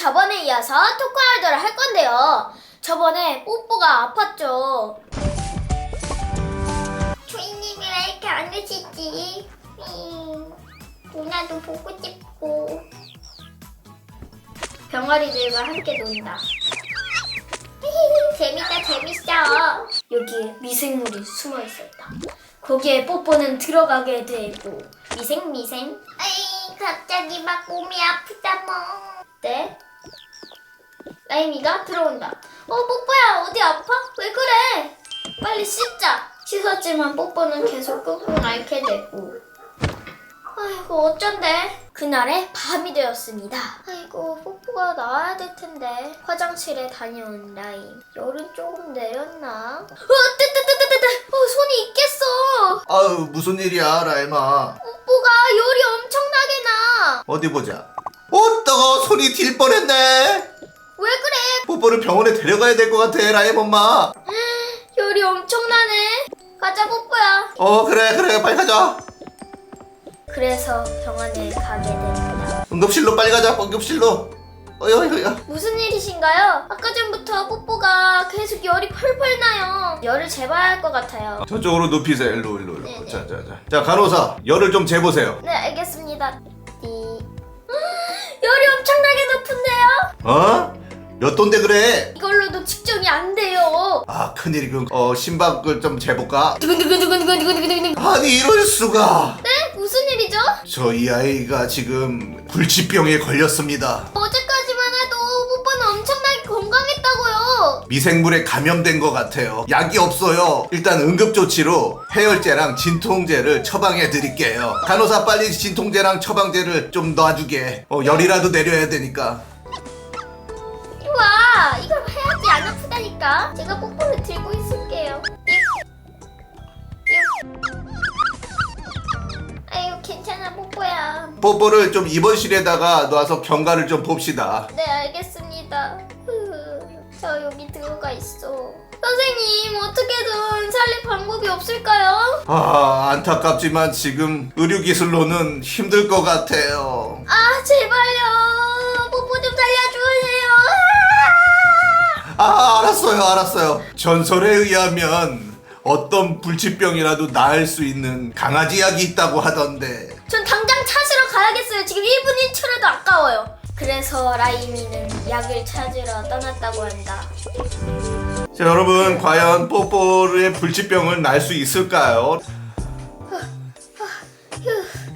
저번에 이어서 토크할드를 할 건데요. 저번에 뽀뽀가 아팠죠. 주인님이 왜 이렇게 안 오시지? 음, 누나도 보고 싶고. 병아리들과 함께 논다. 재밌다, 재밌어. 여기에 미생물이 숨어 있었다. 거기에 뽀뽀는 들어가게 되고 미생 미생 아이, 갑자기 막 몸이 아프다, 뭐. 때 라임이가 들어온다. 어 뽀뽀야 어디 아파? 왜 그래? 빨리 씻자. 씻었지만 뽀뽀는 계속 끙끙 앓게 되고. 아이고 어쩐데? 그날에 밤이 되었습니다. 아이고 뽀뽀가 나와야 될 텐데 화장실에 다녀온 라임. 열은 조금 내렸나? 어 뜨뜨뜨뜨뜨뜨. 어 손이 있겠어. 아유 무슨 일이야 라임아 뽀뽀가 열이 엄청나게 나. 어디 보자 어 따가 손이 딜 뻔했네 왜 그래? 뽀뽀를 병원에 데려가야 될 것 같아 라임 엄마 열이 엄청나네. 가자 뽀뽀야. 어 그래 그래 빨리 가자 그래서 병원에 가게 됩니다. 응급실로 빨리 가자 응급실로 어여 어여 무슨 일이신가요? 아까 전부터 뽀뽀가 계속 열이 펄펄 나요. 열을 재봐야 할 것 같아요. 저쪽으로 눕히세요 일로 일로 일로 네네. 자자 자 자 간호사 열을 좀 재보세요 네, 알겠습니다. 띠. 열이 엄청나게 높은데요? 어? 몇 도인데 그래 이걸로도 측정이 안 돼요. 아 큰일이군 어 심박을 좀 재볼까 두근두근두근두근두근두근. 아니 이럴 수가 네? 무슨 일이죠? 저희 아이가 지금 불치병에 걸렸습니다 어제까지만 해도 뽀뽀는 엄청나게 건강했다고요. 미생물에 감염된 것 같아요. 약이 없어요. 일단 응급조치로 해열제랑 진통제를 처방해 드릴게요. 간호사 빨리 진통제랑 처방제를 좀 놔주게. 어, 열이라도 내려야 되니까. 안 아프다니까. 제가 뽀뽀를 들고 있을게요. 아유, 괜찮아, 뽀뽀야. 뽀뽀를 좀 입원실에다가 놔서 경과를 좀 봅시다. 네, 알겠습니다. 흐흐, 저 여기 들어가 있어. 선생님, 어떻게든 살릴 방법이 없을까요? 아, 안타깝지만 지금 의료기술로는 힘들 것 같아요. 아, 제발요. 아! 아, 알았어요, 알았어요. 전설에 의하면 어떤 불치병이라도 나을 수 있는 강아지 약이 있다고 하던데. 전 당장 찾으러 가야겠어요. 지금 1분 1초라도 아까워요. 그래서 라이미는 약을 찾으러 떠났다고 한다. 자, 여러분, 과연 뽀뽀의 불치병을 날 수 있을까요?